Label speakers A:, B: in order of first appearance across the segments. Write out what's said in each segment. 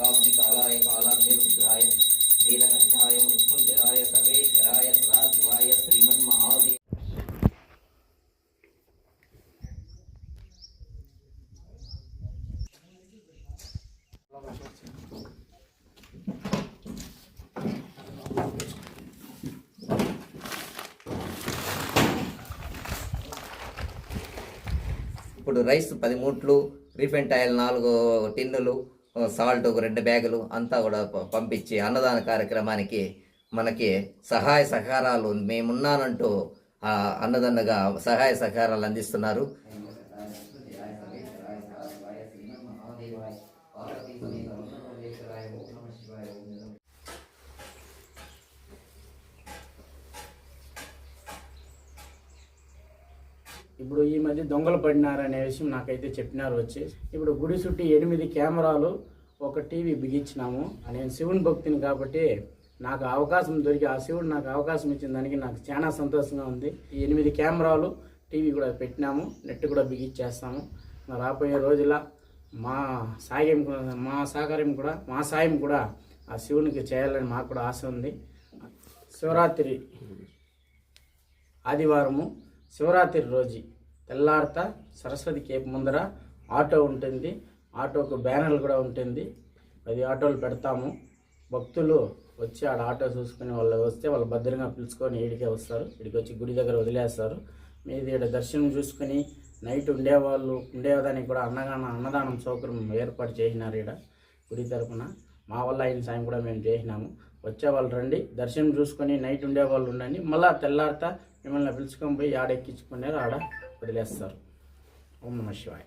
A: త్రికాగ్నికాలాయ కాలాగ్నిరుద్రాయ నీలకంఠాయ మృత్యుంజయాయ సర్వేశ్వరాయ సదాశివాయ శ్రీమన్మహాదేవ ఇప్పుడు రైస్ పది మూట్లు refined oil నాలుగు టిన్నులు సాల్ట్ ఒక రెండు బ్యాగులు అంతా కూడా పంపించి అన్నదాన కార్యక్రమానికి మనకి సహాయ సహకారాలు మేమున్నానంటూ అన్నదన్నగా సహాయ సహకారాలు అందిస్తున్నారు.
B: ఇప్పుడు ఈ మధ్య దొంగలు పడినారనే విషయం నాకైతే చెప్పినారు వచ్చి. ఇప్పుడు గుడి చుట్టూ ఎనిమిది కెమెరాలు ఒక టీవీ బిగించినాము. నేను శివుని భక్తిని కాబట్టి నాకు అవకాశం దొరికి ఆ శివుడు నాకు అవకాశం ఇచ్చిన దానికి నాకు చాలా సంతోషంగా ఉంది. ఈ ఎనిమిది కెమెరాలు టీవీ కూడా పెట్టినాము నెట్ కూడా బిగించేస్తాము. రాబోయే రోజుల మా సాయం కూడా- మా సహకారం కూడా మా సాయం కూడా ఆ శివునికి చేయాలని మాకు కూడా ఆశ ఉంది. శివరాత్రి ఆదివారము శివరాత్రి రోజు తెల్లారత సరస్వతి కేపు ముందర ఆటో ఉంటుంది. ఆటోకు బ్యానర్లు కూడా ఉంటుంది. పది ఆటోలు పెడతాము. భక్తులు వచ్చి ఆడ ఆటో చూసుకుని వాళ్ళు వస్తే వాళ్ళు భద్రంగా పిలుచుకొని ఈడికే వస్తారు. ఇడికి వచ్చి గుడి దగ్గర వదిలేస్తారు. మీది ఇక్కడ దర్శనం చూసుకుని నైట్ ఉండేవాళ్ళు ఉండేదానికి కూడా అన్నగాన అన్నదానం సౌకర్యం ఏర్పాటు చేసినారు ఈడ గుడి తరపున. మా వల్ల అయిన సాయం కూడా మేము చేసినాము. వచ్చే వాళ్ళు రండి దర్శనం చూసుకొని నైట్ ఉండేవాళ్ళు ఉండండి. మళ్ళీ తెల్లారిత మిమ్మల్ని పిలుచుకొని పోయి ఆడ ఎక్కించుకున్నారు ఆడ వదిలేస్తారు. ఓం నమ శివాయ్.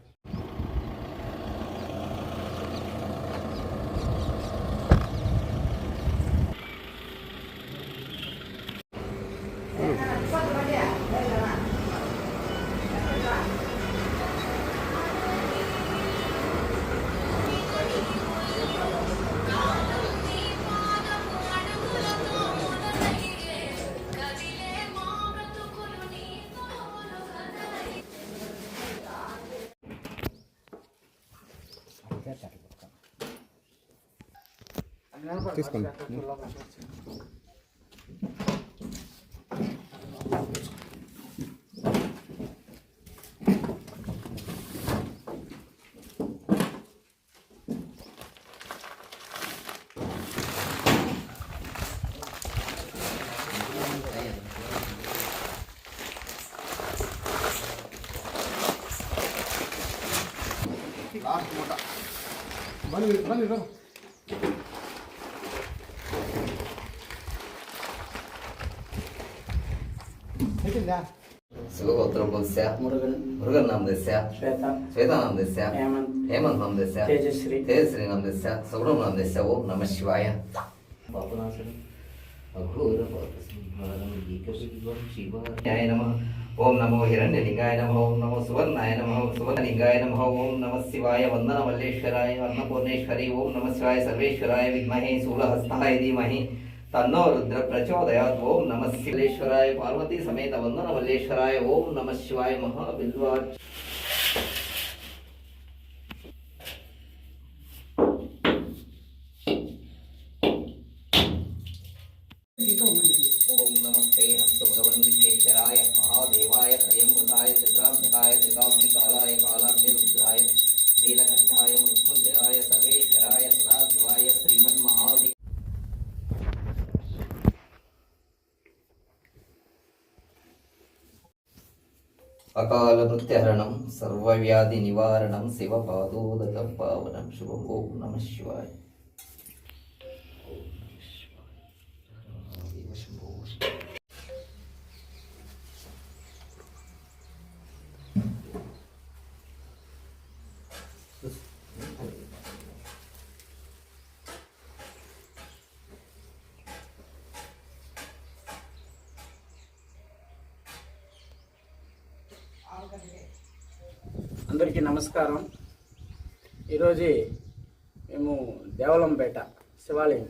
B: తీసుకోండి Money, money, no.
A: శివగోత్రపుల్స్య
B: మురుగన్
A: మురుగన్నామదస్య
B: శ్వేత
A: శ్వేతానామదస్య
B: హేమంత్
A: హేమంత్ నామదస్య
B: తేజశ్రీ
A: తేజశ్రీ నామదస్య సుబ్రహ్మ నామదస్య ఓం నమ శివాయ పాపనాశనం అఘోర పాపసంహారం ఏకశివం శివాయ నమ ఓం నమో హిరణ్యలింగాయ నమ ఓం నమో సువర్ణాయ నమ సువర్ణలింగాయ నమ ఓం నమ శివాయ వందన మల్లేశ్వరాయ అన్నపూర్ణేశ్వరి ఓం నమ శివాయ సర్వేశ్వరాయ విద్మహే శూలహస్తాయ ధీమహి తన్నో రుద్ర ప్రచోదయాత్ ఓం నమ శివేశ్వరాయ పార్వతీ సమేత వందన మల్లేశ్వరాయ ఓం నమ శివాయ మహాబిల్వా ఓం నమస్తే హస్తు భగవన్ విశ్వేశ్వరాయ మహాదేవాయ త్రయంబకాయ త్రిప్రాంతకాయ త్రికాగ్నికాలాయ కాలాగ్నిరుద్రాయ அகாலமிருத்தியரணம் சர்வவியாதி நிவாரணம் சிவபாதோதக பாவனம் சிவம் ஓம் நம சிவாய்
B: అందరికీ నమస్కారం. ఈరోజు మేము దేవలంపేట శివాలయం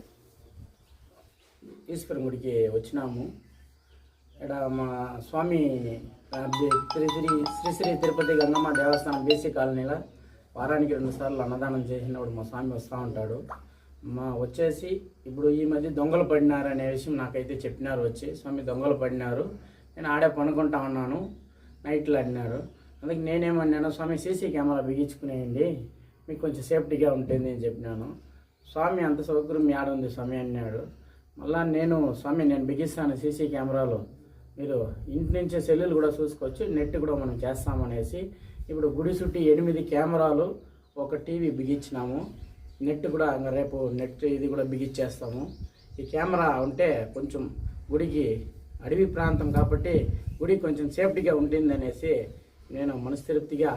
B: ఈశ్వరం గుడికి వచ్చినాము. ఇక్కడ మా స్వామి ఆ, శ్రీ శ్రీ శ్రీ శ్రీ తిరుపతి గంగమ్మ దేవస్థానం బీసీ కాలనీలో వారానికి రెండు సార్లు అన్నదానం చేసినప్పుడు మా స్వామి వస్తూ ఉంటాడు. మా వచ్చేసి ఇప్పుడు ఈ మధ్య దొంగలు పడినారు అనే విషయం నాకైతే చెప్పినారు వచ్చి. స్వామి దొంగలు పడినారు. నేను ఆడే పనుకుంటా ఉన్నాను. నైట్లో అడినారు అందుకే నేనేమన్నాను స్వామి సీసీ కెమెరా బిగించుకునేయండి. మీకు కొంచెం సేఫ్టీగా ఉంటుంది అని చెప్పినాను. స్వామి అంత సౌకర్యం యాడ ఉంది స్వామి అన్నాడు. మళ్ళా నేను స్వామి నేను బిగిస్తాను సీసీ కెమెరాలు. మీరు ఇంటి నుంచే సెల్లులు కూడా చూసుకోవచ్చు నెట్ కూడా మనం చేస్తామనేసి ఇప్పుడు గుడి చుట్టి ఎనిమిది కెమెరాలు ఒక టీవీ బిగించినాము. నెట్ కూడా ఇంకా రేపు నెట్ ఇది కూడా బిగించేస్తాము. ఈ కెమెరా ఉంటే కొంచెం గుడికి అడవి ప్రాంతం కాబట్టి గుడి కొంచెం సేఫ్టీగా ఉంటుంది అనేసి నేను మనస్తృప్తిగా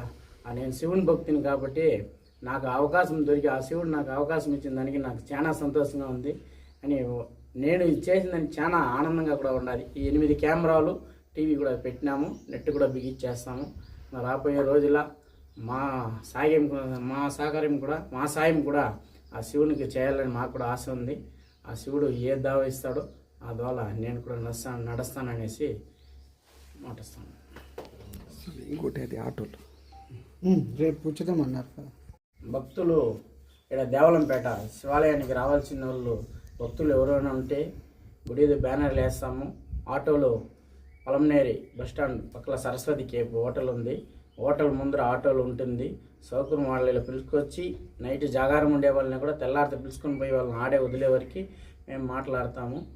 B: నేను శివుని భక్తిని కాబట్టి నాకు అవకాశం దొరికి ఆ శివుడు నాకు అవకాశం ఇచ్చిన దానికి నాకు చాలా సంతోషంగా ఉంది. అని నేను ఇది చేసిన చాలా ఆనందంగా కూడా ఉండాలి. ఈ ఎనిమిది కెమెరాలు టీవీ కూడా పెట్టినాము నెట్ కూడా బిగించేస్తాము రాబోయే రోజుల మా సాయం మా సహకారం కూడా మా సాయం కూడా ఆ శివునికి చేయాలని మాకు కూడా ఆశ ఉంది. ఆ శివుడు ఏ దావ ఇస్తాడో ఆ ద్వారా నేను కూడా నడుస్తాను నడుస్తాననేసి మాటిస్తాను.
C: ఇంకోటి అది ఆటోలు
D: రేపు అన్నారు కదా.
B: భక్తులు ఇక్కడ దేవలంపేట శివాలయానికి రావాల్సిన వాళ్ళు భక్తులు ఎవరైనా ఉంటే గుడి బ్యానర్లు వేస్తాము. ఆటోలు పొలంనేరి బస్టాండ్ పక్కల సరస్వతి కేప్ హోటల్ ఉంది. హోటల్ ముందర ఆటోలు ఉంటుంది. సౌకర్యం వాళ్ళు ఇలా పిలుచుకొచ్చి నైట్ జాగారం ఉండే వాళ్ళని కూడా తెల్లారితే పిలుచుకొని పోయి వాళ్ళని ఆడే వదిలే వరకు మేము మాట్లాడతాము.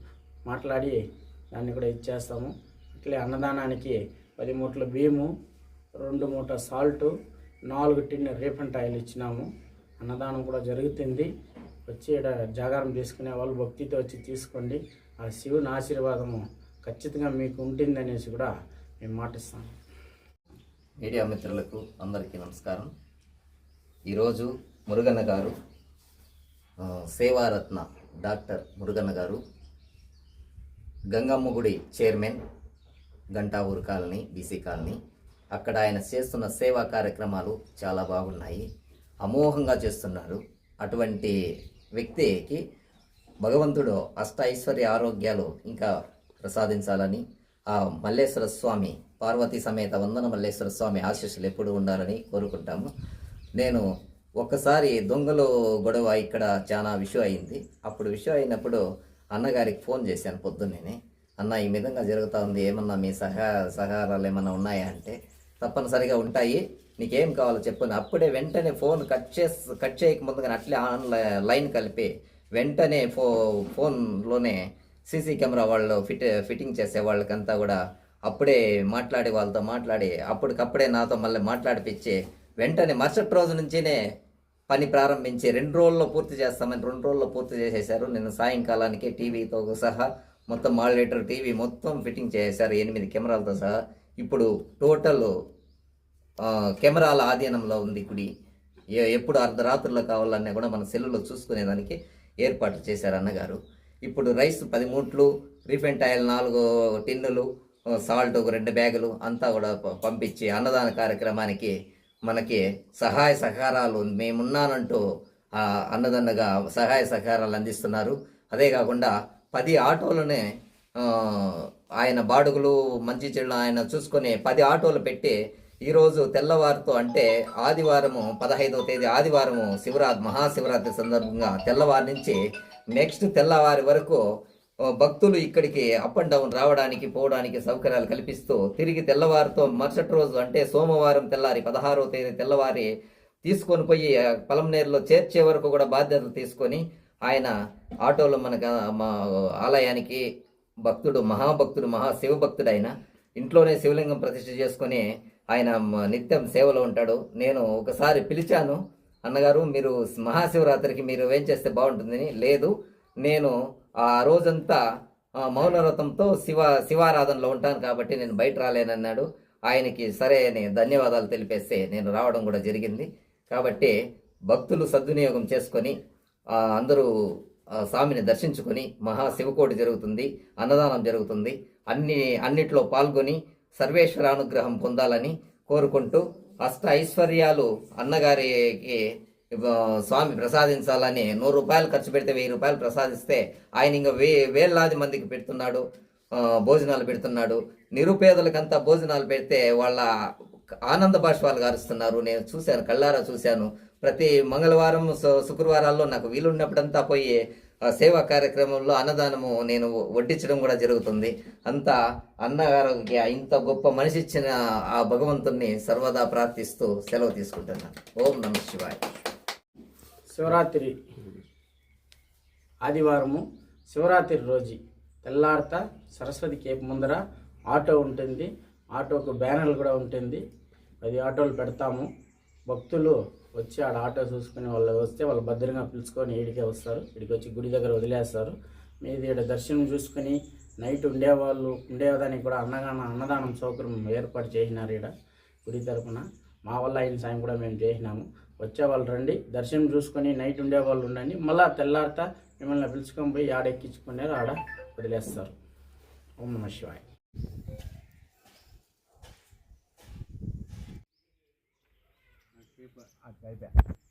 B: మాట్లాడి దాన్ని కూడా ఇచ్చేస్తాము. ఇట్లే అన్నదానానికి పది మూటల బియ్యము రెండు మూట సాల్ట్ నాలుగు టిన్ రీఫండ్ ఆయిల్ ఇచ్చినాము. అన్నదానం కూడా జరుగుతుంది. వచ్చి ఈడ జాగారం తీసుకునే వాళ్ళు భక్తితో వచ్చి తీసుకోండి. ఆ శివుని ఆశీర్వాదము ఖచ్చితంగా మీకు ఉంటుందనేసి కూడా మేము మాటిస్తాము
A: మీడియా మిత్రులకు అందరికీ నమస్కారం. ఈరోజు మురుగన్న గారు సేవారత్న డాక్టర్ మురుగన్న గారు గంగమ్మ గుడి chairman Gantavuru colony BC colony. అక్కడ ఆయన చేస్తున్న సేవా కార్యక్రమాలు చాలా బాగున్నాయి. అమోఘంగా చేస్తున్నారు. అటువంటి వ్యక్తికి భగవంతుడు అష్ట ఐశ్వర్య ఆరోగ్యాలు ఇంకా ప్రసాదించాలని ఆ మల్లేశ్వర స్వామి పార్వతీ సమేత వందన మల్లేశ్వర స్వామి ఆశీస్సులు ఎప్పుడు ఉండాలని కోరుకుంటాము. నేను ఒక్కసారి దొంగలు గొడవ ఇక్కడ చాలా విషయం అయింది. అప్పుడు విషయం అయినప్పుడు అన్నగారికి ఫోన్ చేశాను పొద్దున్నే అన్న ఈ విధంగా జరుగుతూ ఉంది. ఏమన్నా మీ సహా సహారాలు ఏమన్నా ఉన్నాయా అంటే? తప్పనిసరిగా ఉంటాయి. నీకేం కావాలో చెప్పని అప్పుడే వెంటనే ఫోన్ కట్ చేసి కట్ చేయక ముందుగా అట్లే ఆన్ లైన్ కలిపి వెంటనే ఫో ఫోన్లోనే సీసీ కెమెరా వాళ్ళు ఫిట్ ఫిట్టింగ్ చేసే వాళ్ళకంతా కూడా అప్పుడే మాట్లాడి వాళ్ళతో మాట్లాడి అప్పటికప్పుడే నాతో మళ్ళీ మాట్లాడిపించి వెంటనే మరుసటి రోజు నుంచినే పని ప్రారంభించి రెండు రోజుల్లో పూర్తి చేస్తామని రెండు రోజుల్లో పూర్తి చేసేశారు. నేను సాయంకాలానికి టీవీతో సహా మొత్తం మాడ్యులేటర్ టీవీ మొత్తం ఫిట్టింగ్ చేశారు ఎనిమిది కెమెరాలతో సహా. ఇప్పుడు టోటల్ కెమెరాల ఆధీనంలో ఉంది గుడి ఏ- ఎప్పుడు అర్ధరాత్రుల్లో కావాలన్నా కూడా మన సెల్లులో చూసుకునేదానికి ఏర్పాట్లు చేశారు అన్నగారు. ఇప్పుడు రైస్ పది మూట్లు రీఫెంట్ ఆయిల్ నాలుగు టిన్నులు సాల్ట్ ఒక రెండు బ్యాగులు అంతా కూడా పంపించి అన్నదాన కార్యక్రమానికి మనకి సహాయ సహకారాలు మేమున్నానంటూ అన్నదన్నగా సహాయ సహకారాలు అందిస్తున్నారు. అదే కాకుండా పది ఆటోలనే ఆయన బాడుగులు మంచి చెడు ఆయన చూసుకొని పది ఆటోలు పెట్టి ఈరోజు తెల్లవారితో అంటే ఆదివారము పదహైదవ తేదీ ఆదివారము శివరాత్రి మహాశివరాత్రి సందర్భంగా తెల్లవారి నుంచి నెక్స్ట్ తెల్లవారి వరకు భక్తులు ఇక్కడికి అప్ అండ్ డౌన్ రావడానికి పోవడానికి సౌకర్యాలు కల్పిస్తూ తిరిగి తెల్లవారితో మరుసటి రోజు అంటే సోమవారం తెల్లారి పదహారవ తేదీ తెల్లవారి తీసుకొని పోయి ఆ, పొలంనేరులో చేర్చే వరకు కూడా బాధ్యతలు తీసుకొని ఆయన ఆటోలో మనకు మా ఆలయానికి భక్తుడు మహాభక్తుడు మహాశివభక్తుడు ఆయన ఇంట్లోనే శివలింగం ప్రతిష్ఠ చేసుకొని ఆయన నిత్యం సేవలో ఉంటాడు. నేను ఒకసారి పిలిచాను అన్నగారు మీరు మహాశివరాత్రికి మీరు ఏం చేస్తే బాగుంటుందని? లేదు నేను ఆ రోజంతా మౌనవ్రతంతో శివ శివారాధనలో ఉంటాను కాబట్టి నేను బయట రాలేనన్నాడు. ఆయనకి సరే అని ధన్యవాదాలు తెలిపేస్తే నేను రావడం కూడా జరిగింది. కాబట్టి భక్తులు సద్వినియోగం చేసుకొని అందరూ స్వామిని దర్శించుకొని మహాశివకోటి జరుగుతుంది అన్నదానం జరుగుతుంది. అన్ని అన్నిట్లో పాల్గొని సర్వేశ్వర అనుగ్రహం పొందాలని కోరుకుంటూ అష్ట ఐశ్వర్యాలు అన్నగారికి స్వామి ప్రసాదించాలని నూరు రూపాయలు ఖర్చు పెడితే వెయ్యి రూపాయలు ప్రసాదిస్తే ఆయన ఇంకా వే వేలాది మందికి పెడుతున్నాడు భోజనాలు పెడుతున్నాడు. నిరుపేదలకంతా భోజనాలు పెడితే వాళ్ళ ఆనంద భాష వాళ్ళు గారుస్తున్నారు. నేను చూశాను కళ్ళారా చూశాను. ప్రతి మంగళవారం సు- శుక్రవారాల్లో నాకు వీలున్నప్పుడంతా పోయి ఆ, సేవా కార్యక్రమంలో అన్నదానము నేను వడ్డించడం కూడా జరుగుతుంది. అంతా అన్నగారికి ఇంత గొప్ప మనిషి ఇచ్చిన ఆ భగవంతుణ్ణి సర్వదా ప్రార్థిస్తూ సెలవు తీసుకుంటున్నాను ఓం నమ శివాయ.
B: శివరాత్రి ఆదివారము శివరాత్రి రోజు తెల్లారత సరస్వతి కేపు ముందర ఆటో ఉంటుంది. ఆటోకు బ్యానర్లు కూడా ఉంటుంది. పది ఆటోలు పెడతాము. భక్తులు వచ్చి ఆడ ఆటో చూసుకుని వాళ్ళు వస్తే వాళ్ళు భద్రంగా పిలుచుకొని ఈడికే వస్తారు. ఇడికి వచ్చి గుడి దగ్గర వదిలేస్తారు. మీది ఈడ దర్శనం చూసుకుని నైట్ ఉండేవాళ్ళు ఉండేదానికి కూడా అన్నదానం అన్నదానం సౌకర్యం ఏర్పాటు చేసినారు ఈడ గుడి తరపున. మా వల్ల అయిన సాయం కూడా మేము చేసినాము. వచ్చేవాళ్ళు రండి దర్శనం చూసుకొని నైట్ ఉండేవాళ్ళు ఉండండి. మళ్ళీ తెల్లారిత మిమ్మల్ని పిలుచుకొని పోయి ఆడ ఎక్కించుకున్నారు ఆడ వదిలేస్తారు. ఓం నమ శివాయ్. I'd go back.